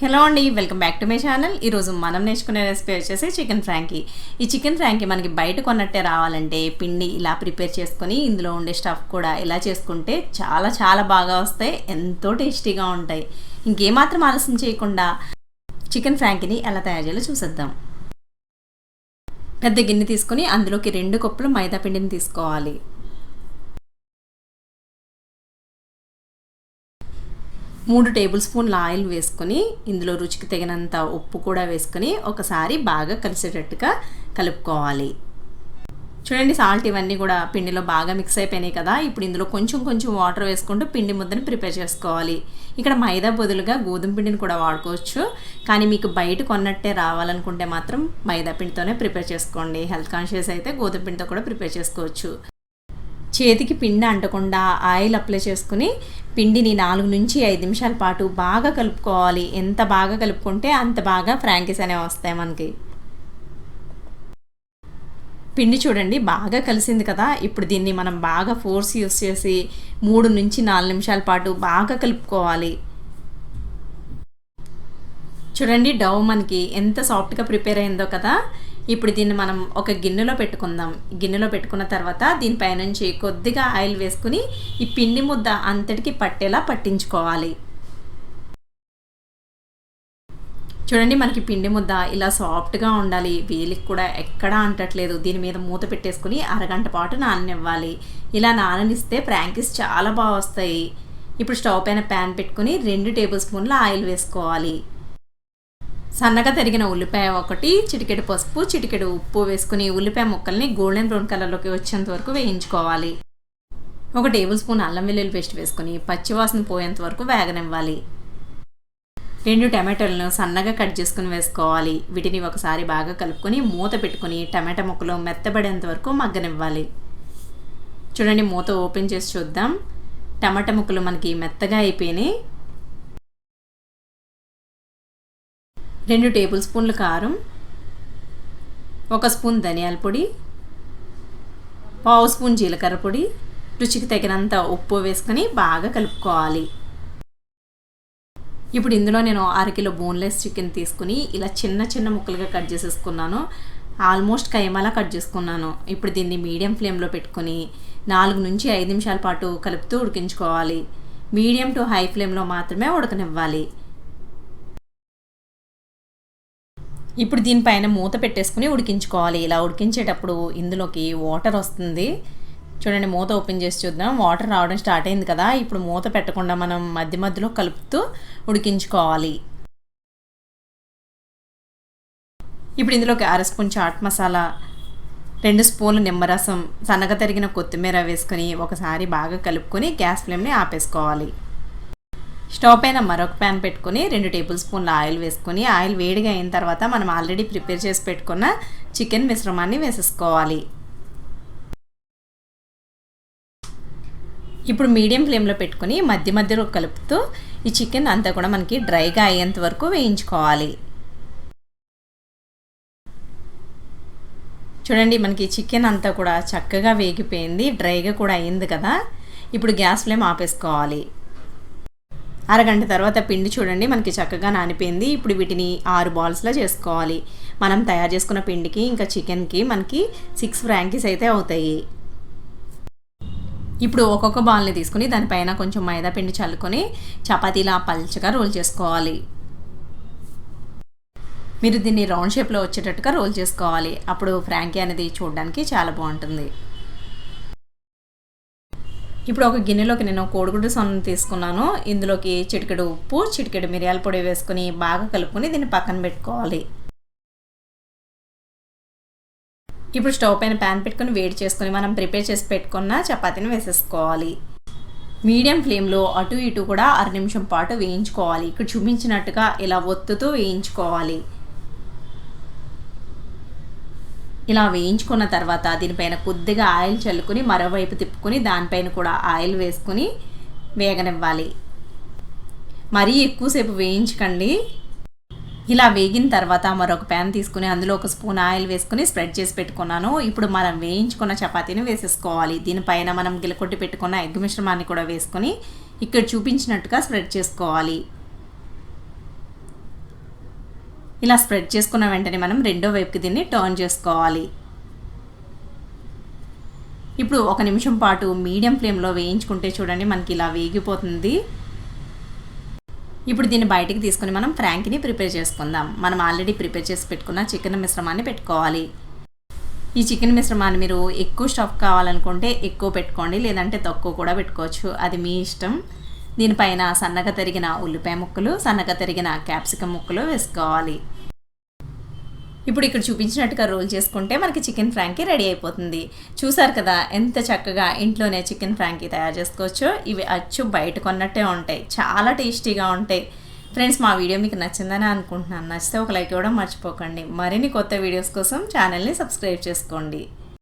Hello అండి welcome back to my channel. ఈరోజు మనం నేర్చుకునే రెసిపీ వచ్చేసి చికెన్ ఫ్రాంకీ. ఈ చికెన్ ఫ్రాంకీ మనకి బయట కొన్నట్టే రావాలంటే పిండి ఇలా ప్రిపేర్ చేసుకొని ఇందులో ఉండే స్టఫ్ కూడా ఇలా చేసుకుంటే చాలా చాలా బాగా వస్తాయి ఎంతో టేస్టీగా ఉంటాయి. ఇంకేమాత్రం ఆలస్యం చేయకుండా చికెన్ ఫ్రాంకీని ఎలా తయారు చేయాలో చూసేద్దాం. పెద్ద గిన్నె తీసుకొని అందులోకి రెండు కప్పులు మైదా పిండిని తీసుకోవాలి. మూడు టేబుల్ స్పూన్ల ఆయిల్ వేసుకొని ఇందులో రుచికి తగినంత ఉప్పు కూడా వేసుకొని ఒకసారి బాగా కలిసేటట్టుగా కలుపుకోవాలి. చూడండి సాల్ట్ ఇవన్నీ కూడా పిండిలో బాగా మిక్స్ అయిపోయినాయి కదా. ఇప్పుడు ఇందులో కొంచెం కొంచెం వాటర్ వేసుకుంటూ పిండి ముద్దని ప్రిపేర్ చేసుకోవాలి. ఇక్కడ మైదా బదులుగా గోధుమ పిండిని కూడా వాడుకోవచ్చు. కానీ మీకు బయట కొన్నట్టే రావాలనుకుంటే మాత్రం మైదా పిండితోనే ప్రిపేర్ చేసుకోండి. హెల్త్ కాన్షియస్ అయితే గోధుమ పిండితో కూడా ప్రిపేర్ చేసుకోవచ్చు. చేతికి పిండి అంటకుండా ఆయిల్ అప్లై చేసుకుని పిండిని నాలుగు నుంచి ఐదు నిమిషాల పాటు బాగా కలుపుకోవాలి. ఎంత బాగా కలుపుకుంటే అంత బాగా ఫ్రాంకీస్ అనేవి వస్తాయి మనకి. పిండి చూడండి బాగా కలిసింది కదా. ఇప్పుడు దీన్ని మనం బాగా ఫోర్స్ యూస్ చేసి మూడు నుంచి నాలుగు నిమిషాల పాటు బాగా కలుపుకోవాలి. చూడండి డవ్ మనకి ఎంత సాఫ్ట్గా ప్రిపేర్ అయిందో కదా. ఇప్పుడు దీన్ని మనం ఒక గిన్నెలో పెట్టుకుందాం. గిన్నెలో పెట్టుకున్న తర్వాత దీనిపైనుంచి కొద్దిగా ఆయిల్ వేసుకుని ఈ పిండి ముద్ద అంతటికి పట్టేలా పట్టించుకోవాలి. చూడండి మనకి పిండి ముద్ద ఇలా సాఫ్ట్గా ఉండాలి. వేలికి కూడా ఎక్కడా అంటట్లేదు. దీని మీద మూత పెట్టేసుకుని అరగంట పాటు నాననివ్వాలి. ఇలా నాననిస్తే ప్రాంకిస్ చాలా బాగా వస్తాయి. ఇప్పుడు స్టవ్ పైన ప్యాన్ పెట్టుకుని రెండు టేబుల్ స్పూన్ల ఆయిల్ వేసుకోవాలి. సన్నగా తరిగిన ఉల్లిపాయ ఒకటి చిటికెడు పసుపు చిటికెడు ఉప్పు వేసుకుని ఉల్లిపాయ ముక్కల్ని గోల్డెన్ బ్రౌన్ కలర్లోకి వచ్చేంత వరకు వేయించుకోవాలి. ఒక టేబుల్ స్పూన్ అల్లం వెల్లుల్లి పేస్ట్ వేసుకుని పచ్చివాసన పోయేంత వరకు వేగనివ్వాలి. రెండు టమాటోలను సన్నగా కట్ చేసుకుని వేసుకోవాలి. వీటిని ఒకసారి బాగా కలుపుకొని మూత పెట్టుకుని టమాటా ముక్కలు మెత్తబడేంత వరకు మగ్గనివ్వాలి. చూడండి మూత ఓపెన్ చేసి చూద్దాం. టమాటా ముక్కలు మనకి మెత్తగా అయిపోయినాయి. రెండు టేబుల్ స్పూన్ల కారం ఒక స్పూన్ ధనియాల పొడి పావు స్పూన్ జీలకర్ర పొడి రుచికి తగినంత ఉప్పు వేసుకొని బాగా కలుపుకోవాలి. ఇప్పుడు ఇందులో నేను అరకిలో బోన్లెస్ చికెన్ తీసుకుని ఇలా చిన్న చిన్న ముక్కలుగా కట్ చేసేసుకున్నాను. ఆల్మోస్ట్ కైమాలా కట్ చేసుకున్నాను. ఇప్పుడు దీన్ని మీడియం ఫ్లేమ్లో పెట్టుకొని నాలుగు నుంచి ఐదు నిమిషాల పాటు కలుపుతూ ఉడికించుకోవాలి. మీడియం టు హై ఫ్లేమ్లో మాత్రమే ఉడకనివ్వాలి. ఇప్పుడు దీనిపైన మూత పెట్టేసుకుని ఉడికించుకోవాలి. ఇలా ఉడికించేటప్పుడు ఇందులోకి వాటర్ వస్తుంది. చూడండి మూత ఓపెన్ చేసి చూద్దాం. వాటర్ రావడం స్టార్ట్ అయింది కదా. ఇప్పుడు మూత పెట్టకుండా మనం మధ్య మధ్యలో కలుపుతూ ఉడికించుకోవాలి. ఇప్పుడు ఇందులోకి అర స్పూన్ చాట్ మసాలా రెండు స్పూన్లు నిమ్మరసం సన్నగా తరిగిన కొత్తిమీర వేసుకొని ఒకసారి బాగా కలుపుకొని గ్యాస్ ఫ్లేమ్ని ఆపేసుకోవాలి. స్టవ్ పైన మరొక ప్యాన్ పెట్టుకొని రెండు టేబుల్ స్పూన్ల ఆయిల్ వేసుకొని ఆయిల్ వేడిగా అయిన తర్వాత మనం ఆల్రెడీ ప్రిపేర్ చేసి పెట్టుకున్న చికెన్ మిశ్రమాన్ని వేసేసుకోవాలి. ఇప్పుడు మీడియం ఫ్లేమ్లో పెట్టుకుని మధ్య మధ్యలో కలుపుతూ ఈ చికెన్ అంతా కూడా మనకి డ్రైగా అయ్యేంత వరకు వేయించుకోవాలి. చూడండి మనకి చికెన్ అంతా కూడా చక్కగా వేగిపోయింది డ్రైగా కూడా అయింది కదా. ఇప్పుడు గ్యాస్ ఫ్లేమ్ ఆపేసుకోవాలి. అరగంట తర్వాత పిండి చూడండి మనకి చక్కగా నానిపోయింది. ఇప్పుడు వీటిని ఆరు బాల్స్లో చేసుకోవాలి. మనం తయారు చేసుకున్న పిండికి ఇంకా చికెన్కి మనకి సిక్స్ ఫ్రాంకీస్ అయితే అవుతాయి. ఇప్పుడు ఒక్కొక్క బాల్ని తీసుకుని దానిపైన కొంచెం మైదా పిండి చల్లుకొని చపాతీలా పల్చగా రోల్ చేసుకోవాలి. మీరు దీన్ని రౌండ్ షేప్లో వచ్చేటట్టుగా రోల్ చేసుకోవాలి. అప్పుడు ఫ్రాంకీ అనేది చూడడానికి చాలా బాగుంటుంది. ఇప్పుడు ఒక గిన్నెలోకి నేను కోడిగుడ్డు సొన్న తీసుకున్నాను. ఇందులోకి చిటికెడు ఉప్పు చిటికెడు మిరియాల పొడి వేసుకుని బాగా కలుపుకొని దీన్ని పక్కన పెట్టుకోవాలి. ఇప్పుడు స్టవ్ పైన ప్యాన్ పెట్టుకొని వేడి చేసుకొని మనం ప్రిపేర్ చేసి పెట్టుకున్న చపాతీని వేసేసుకోవాలి. మీడియం ఫ్లేమ్లో అటు ఇటు కూడా అర నిమిషం పాటు వేయించుకోవాలి. ఇక్కడ చూపించినట్టుగా ఇలా ఒత్తుతూ వేయించుకోవాలి. ఇలా వేయించుకున్న తర్వాత దీనిపైన కొద్దిగా ఆయిల్ చల్లుకొని మరోవైపు తిప్పుకొని దానిపైన కూడా ఆయిల్ వేసుకొని వేగనివ్వాలి. మరీ ఎక్కువసేపు వేయించకండి. ఇలా వేగిన తర్వాత మరొక ప్యాన్ తీసుకుని అందులో ఒక స్పూన్ ఆయిల్ వేసుకుని స్ప్రెడ్ చేసి పెట్టుకున్నాను. ఇప్పుడు మనం వేయించుకున్న చపాతీని వేసేసుకోవాలి. దీనిపైన మనం గిలకొట్టి పెట్టుకున్న ఎగ్ మిశ్రమాన్ని కూడా వేసుకొని ఇక్కడ చూపించినట్టుగా స్ప్రెడ్ చేసుకోవాలి. ఇలా స్ప్రెడ్ చేసుకున్న వెంటనే మనం రెండో వైపుకి దీన్ని టర్న్ చేసుకోవాలి. ఇప్పుడు ఒక నిమిషం పాటు మీడియం ఫ్లేమ్లో వేయించుకుంటే చూడండి మనకి ఇలా వేగిపోతుంది. ఇప్పుడు దీన్ని బయటికి తీసుకొని మనం ఫ్రాంక్ని ప్రిపేర్ చేసుకుందాం. మనం ఆల్రెడీ ప్రిపేర్ చేసి పెట్టుకున్న చికెన్ మిశ్రమాన్ని పెట్టుకోవాలి. ఈ చికెన్ మిశ్రమాన్ని మీరు ఎక్కువ స్టఫ్ కావాలనుకుంటే ఎక్కువ పెట్టుకోండి లేదంటే తక్కువ కూడా పెట్టుకోవచ్చు. అది మీ ఇష్టం. దీనిపైన సన్నగా తరిగిన ఉల్లిపాయ ముక్కలు సన్నగా తరిగిన క్యాప్సికమ్ ముక్కలు వేసుకోవాలి. ఇప్పుడు ఇక్కడ చూపించినట్టుగా రోల్ చేసుకుంటే మనకి చికెన్ ఫ్రాంకీ రెడీ అయిపోతుంది. చూసారు కదా ఎంత చక్కగా ఇంట్లోనే చికెన్ ఫ్రాంకీ తయారు చేసుకోవచ్చో. ఇవి అచ్చు బయట కొన్నట్టే ఉంటాయి. చాలా టేస్టీగా ఉంటాయి. ఫ్రెండ్స్ మా వీడియో మీకు నచ్చిందని అనుకుంటున్నాను. నచ్చితే ఒక లైక్ ఇవ్వడం మర్చిపోకండి. మరిన్ని కొత్త వీడియోస్ కోసం ఛానల్ని సబ్స్క్రైబ్ చేసుకోండి.